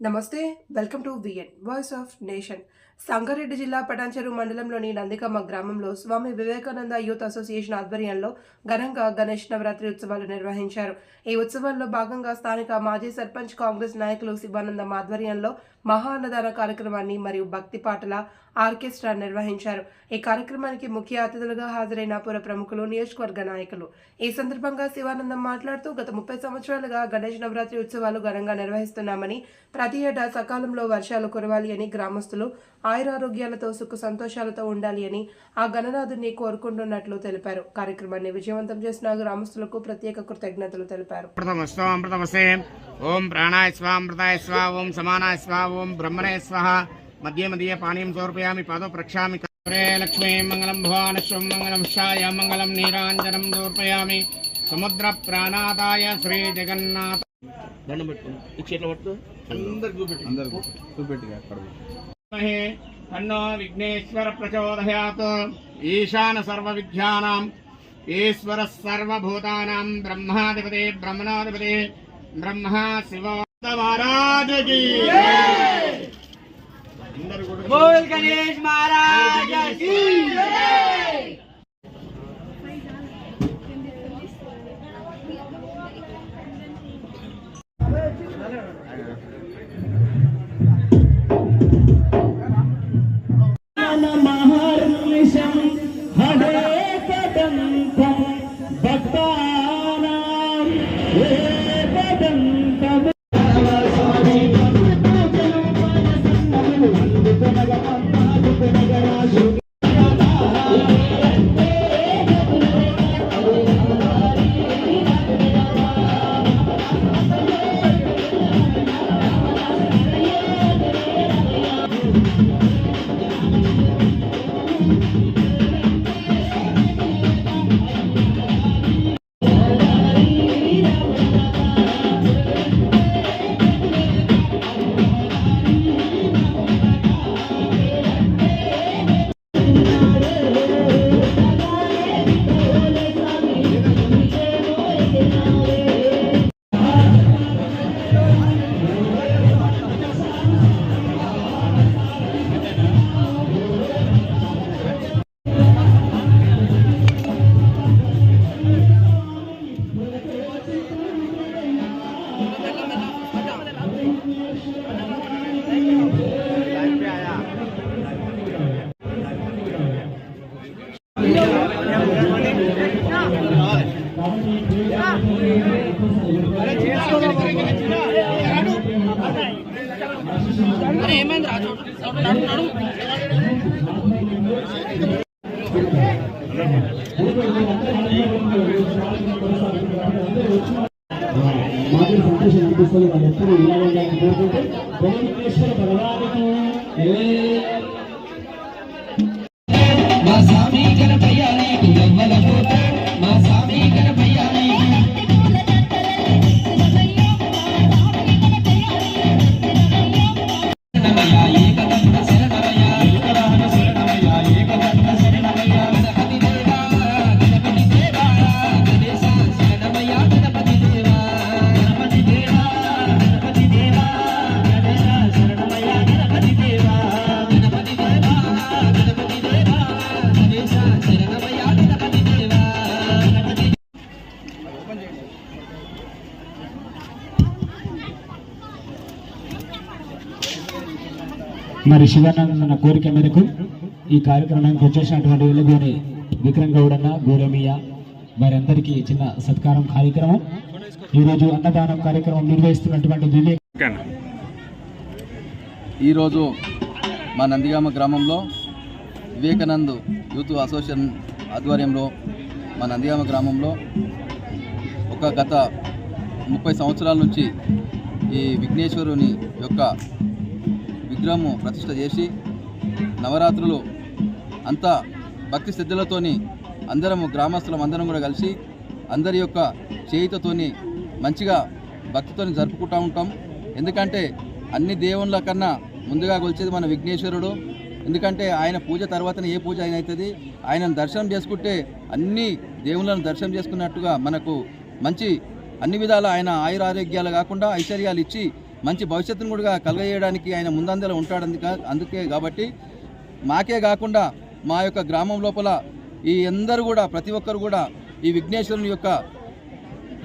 నమస్తే welcome to VN voice of nation Sangareddy జిల్లా పటాన్చెరు మండలంలోని నందికమ్మ గ్రామంలో స్వామి వివేకానంద యూత్ అసోసియేషన్ ఆధ్వర్యంలో ఘనంగా గణేష్ నవరాత్రి ఉత్సవాలు నిర్వహించారు. ఈ ఉత్సవాల్లో భాగంగా స్థానిక మాజీ సర్పంచ్ కాంగ్రెస్ నాయకులు శివానందం ఆధ్వర్యంలో మహా అన్నదాన కార్యక్రమాన్ని మరియు భక్తి పాటల ఆర్కెస్ట్రా నిర్వహించారు. ఈ కార్యక్రమానికి ముఖ్య అతిథులుగా హాజరైన పుర ప్రముఖులు నియోజకవర్గ నాయకులు. ఈ సందర్భంగా శివానందం మాట్లాడుతూ గత ముప్పై సంవత్సరాలుగా గణేష్ నవరాత్రి ఉత్సవాలు ఘనంగా నిర్వహిస్తున్నామని ప్రతి ఏటా సకాలంలో వర్షాలు కురవాలి అని గ్రామస్తులు ఆయురారోగ్యాలతో సుఖ సంతోషాలతో ఉండాలి అని ఆ గణనాథుని కోరుకుంటున్నట్లు తెలిపారు. కార్యక్రమాన్ని విజయవంతం చేసిన గ్రామస్తులకు ప్రత్యేక కృతజ్ఞతలు తెలిపారు. ఓం ప్రాణాయ స్వా అమృతాయ స్వా ఓం సమానాయ స్వా ఓం బ్రహ్మణే స్వః. మధ్య మధ్య పానీయం సమర్పయామి పాదో ప్రక్షామి కరే లక్ష్మీ మంగళం భువనశ్వం మంగళం శాయ మంగళం నీరాంజనం సమర్పయామి. సముద్ర ప్రాణాదాయ శ్రీ జగన్నాథ. దండం పెట్టుకుని. ఈ చేతిలో పట్టుకో. అందరికి చూపెట్టి. అందరికి చూపెట్టి. అక్కడ महे तन्नो विघ्नेश्वर प्रचोदयात् ईशान सर्व विद्यानां ईश्वर सर्व सर्वभूतानाम् ब्रह्माधिपते ब्रह्मणाधिपते ब्रह्मा शिव महाराज की बोल गणेश महाराज की जय వేదంతము మాకు సంతోషం అనిపిస్తుంది. వాళ్ళు ఎప్పుడు ఇలా ఉండాలని కోరుకుంటూ భువనేశ్వర భగవానికి మరి శివానందన కోరిక మేరకు ఈ కార్యక్రమానికి వచ్చేసినటువంటి వెలుగుని విక్రమ్ గౌడన్న గౌరమయ్య వారందరికీ చిన్న సత్కారం కార్యక్రమం. ఈరోజు అన్నదానం కార్యక్రమం నిర్వహిస్తున్నటువంటి వివేక్ ఈరోజు మా నందిగామ గ్రామంలో వివేకానంద్ యూత్ అసోసియేషన్ ఆధ్వర్యంలో మా నందిగామ గ్రామంలో ఒక గత ముప్పై సంవత్సరాల నుంచి ఈ విఘ్నేశ్వరుని యొక్క విగ్రహము ప్రతిష్ట చేసి నవరాత్రులు అంతా భక్తి శ్రద్ధలతోని అందరము గ్రామస్తులం అందరం కూడా కలిసి అందరి యొక్క చేయితతోని మంచిగా భక్తితోని జరుపుకుంటూ ఉంటాం. ఎందుకంటే అన్ని దేవుళ్ళ కన్నా ముందుగా కొలిచేది మన విఘ్నేశ్వరుడు. ఎందుకంటే ఆయన పూజ తర్వాతనే ఏ పూజ అయిన అవుతుంది ఆయనను దర్శనం చేసుకుంటే అన్ని దేవుళ్ళను దర్శనం చేసుకున్నట్టుగా మనకు మంచి అన్ని విధాల ఆయన ఆయుర ఆరోగ్యాలు కాకుండా ఐశ్వర్యాలు ఇచ్చి మంచి భవిష్యత్తును కూడా కలగజేయడానికి ఆయన ముందంజలో ఉంటాడు అందుకే కాబట్టి మాకే కాకుండా మా యొక్క గ్రామం లోపల ఈ అందరూ కూడా ప్రతి ఒక్కరు కూడా ఈ విఘ్నేశ్వరుని యొక్క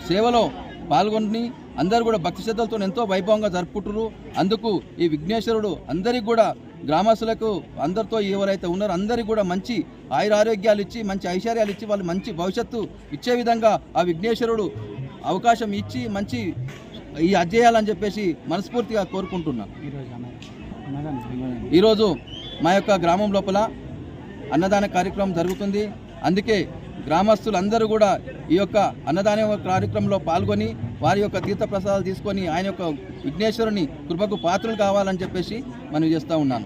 సేవలో పాల్గొని అందరూ కూడా భక్తి శ్రద్ధలతో ఎంతో వైభవంగా జరుపుకుంటారు అందుకు ఈ విఘ్నేశ్వరుడు అందరికీ కూడా గ్రామస్తులకు అందరితో ఎవరైతే ఉన్నారో అందరికీ కూడా మంచి ఆయురారోగ్యాలు ఇచ్చి మంచి ఐశ్వర్యాలు ఇచ్చి వాళ్ళు మంచి భవిష్యత్తు ఇచ్చే విధంగా ఆ విఘ్నేశ్వరుడు అవకాశం ఇచ్చి మంచి ఈ అధ్యయాలని చెప్పేసి మనస్ఫూర్తిగా కోరుకుంటున్నా. ఈరోజు మా యొక్క గ్రామం లోపల అన్నదాన కార్యక్రమం జరుగుతుంది. అందుకే గ్రామస్తులందరూ కూడా ఈ యొక్క అన్నదాన కార్యక్రమంలో పాల్గొని వారి యొక్క తీర్థ ప్రసాదాలు తీసుకొని ఆయన యొక్క విఘ్నేశ్వరుని కృపకు పాత్రలు కావాలని చెప్పేసి మనం చేస్తూ ఉన్నాను.